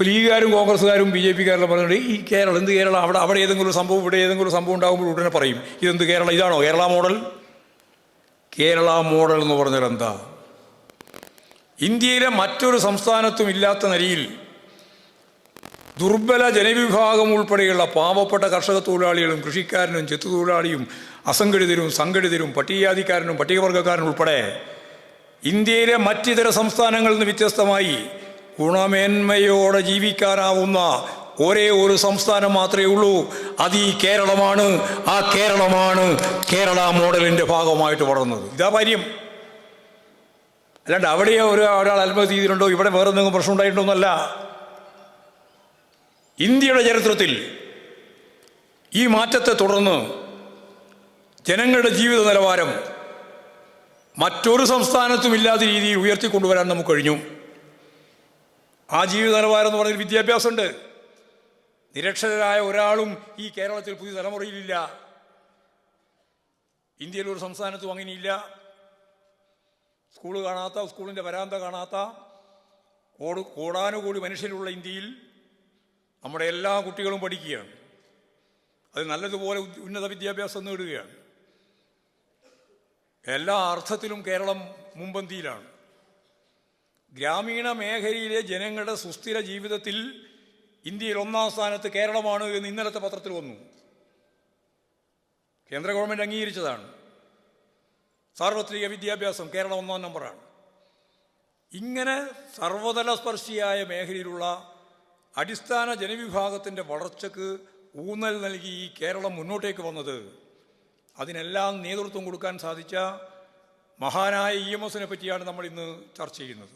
ഇപ്പോൾ ലീഗുകാരും കോൺഗ്രസ്സുകാരും B J പിക്കാരെല്ലാം പറഞ്ഞത് ഈ കേരളം എന്ത് കേരളം? അവിടെ അവിടെ ഏതെങ്കിലും സംഭവം ഇവിടെ ഏതെങ്കിലും സംഭവം ഉണ്ടാകുമ്പോൾ ഉടനെ പറയും ഇതെന്ത് കേരളം? ഇതാണോ കേരള മോഡൽ? കേരള മോഡൽ എന്ന് പറഞ്ഞാൽ എന്താ? ഇന്ത്യയിലെ മറ്റൊരു സംസ്ഥാനത്തും ഇല്ലാത്ത നിലയിൽ ദുർബല ജനവിഭാഗം ഉൾപ്പെടെയുള്ള പാവപ്പെട്ട കർഷക തൊഴിലാളികളും കൃഷിക്കാരനും ചെത്തു തൊഴിലാളിയും അസംഘടിതരും സംഘടിതരും പട്ടികജാതിക്കാരനും പട്ടികവർഗക്കാരനും ഉൾപ്പെടെ ഇന്ത്യയിലെ മറ്റിതര സംസ്ഥാനങ്ങളിൽ നിന്ന് വ്യത്യസ്തമായി ഗുണമേന്മയോടെ ജീവിക്കാനാവുന്ന ഒരേ ഒരു സംസ്ഥാനം മാത്രമേ ഉള്ളൂ. അത് ഈ കേരളമാണ്. ആ കേരളമാണ് കേരള മോഡലിന്റെ ഭാഗമായിട്ട് വളർന്നത്. ഇതാ കാര്യം അല്ലാണ്ട് അവിടെ ഒരു ഒരാൾ ആത്മഹത്യ ചെയ്തിട്ടുണ്ടോ? ഇവിടെ വേറെ എന്തെങ്കിലും പ്രശ്നം ഉണ്ടായിട്ടുണ്ടോന്നല്ല. ഇന്ത്യയുടെ ചരിത്രത്തിൽ ഈ മാറ്റത്തെ തുടർന്ന് ജനങ്ങളുടെ ജീവിത നിലവാരം മറ്റൊരു സംസ്ഥാനത്തും ഇല്ലാത്ത രീതിയിൽ ഉയർത്തിക്കൊണ്ടുവരാൻ നമുക്ക് കഴിഞ്ഞു. ആ ജീവിത നിലവാരം എന്ന് പറഞ്ഞൊരു വിദ്യാഭ്യാസമുണ്ട്. നിരക്ഷരായ ഒരാളും ഈ കേരളത്തിൽ പുതിയ തലമുറയിലില്ല. ഇന്ത്യയിൽ ഒരു സംസ്ഥാനത്തും അങ്ങനെയില്ല. സ്കൂൾ കാണാത്ത സ്കൂളിന്റെ വരാന്ത കാണാത്ത കോട് കോടാനുകൂടി മനുഷ്യരുള്ള ഇന്ത്യയിൽ നമ്മുടെ എല്ലാ കുട്ടികളും പഠിക്കുകയാണ്. അത് നല്ലതുപോലെ ഉന്നത വിദ്യാഭ്യാസം നേടുകയാണ്. എല്ലാ അർത്ഥത്തിലും കേരളം മുമ്പന്തിയിലാണ് ഗ്രാമീണ മേഖലയിലെ ജനങ്ങളുടെ സുസ്ഥിര ജീവിതത്തിൽ ഇന്ത്യയിൽ ഒന്നാം സ്ഥാനത്ത് കേരളമാണ് എന്ന് ഇന്നലത്തെ പത്രത്തിൽ വന്നു. കേന്ദ്ര ഗവൺമെന്റ് അംഗീകരിച്ചതാണ്. സാർവത്രിക വിദ്യാഭ്യാസം കേരളം ഒന്നാം നമ്പറാണ്. ഇങ്ങനെ സർവതല സ്പർശിയായ മേഖലയിലുള്ള അടിസ്ഥാന ജനവിഭാഗത്തിന്റെ വളർച്ചയ്ക്ക് ഊന്നൽ നൽകി ഈ കേരളം മുന്നോട്ടേക്ക് വന്നത്. അതിനെല്ലാം നേതൃത്വം കൊടുക്കാൻ സാധിച്ച മഹാനായ ഇ എം എസിനെ പറ്റിയാണ് നമ്മൾ ഇന്ന് ചർച്ച ചെയ്യുന്നത്.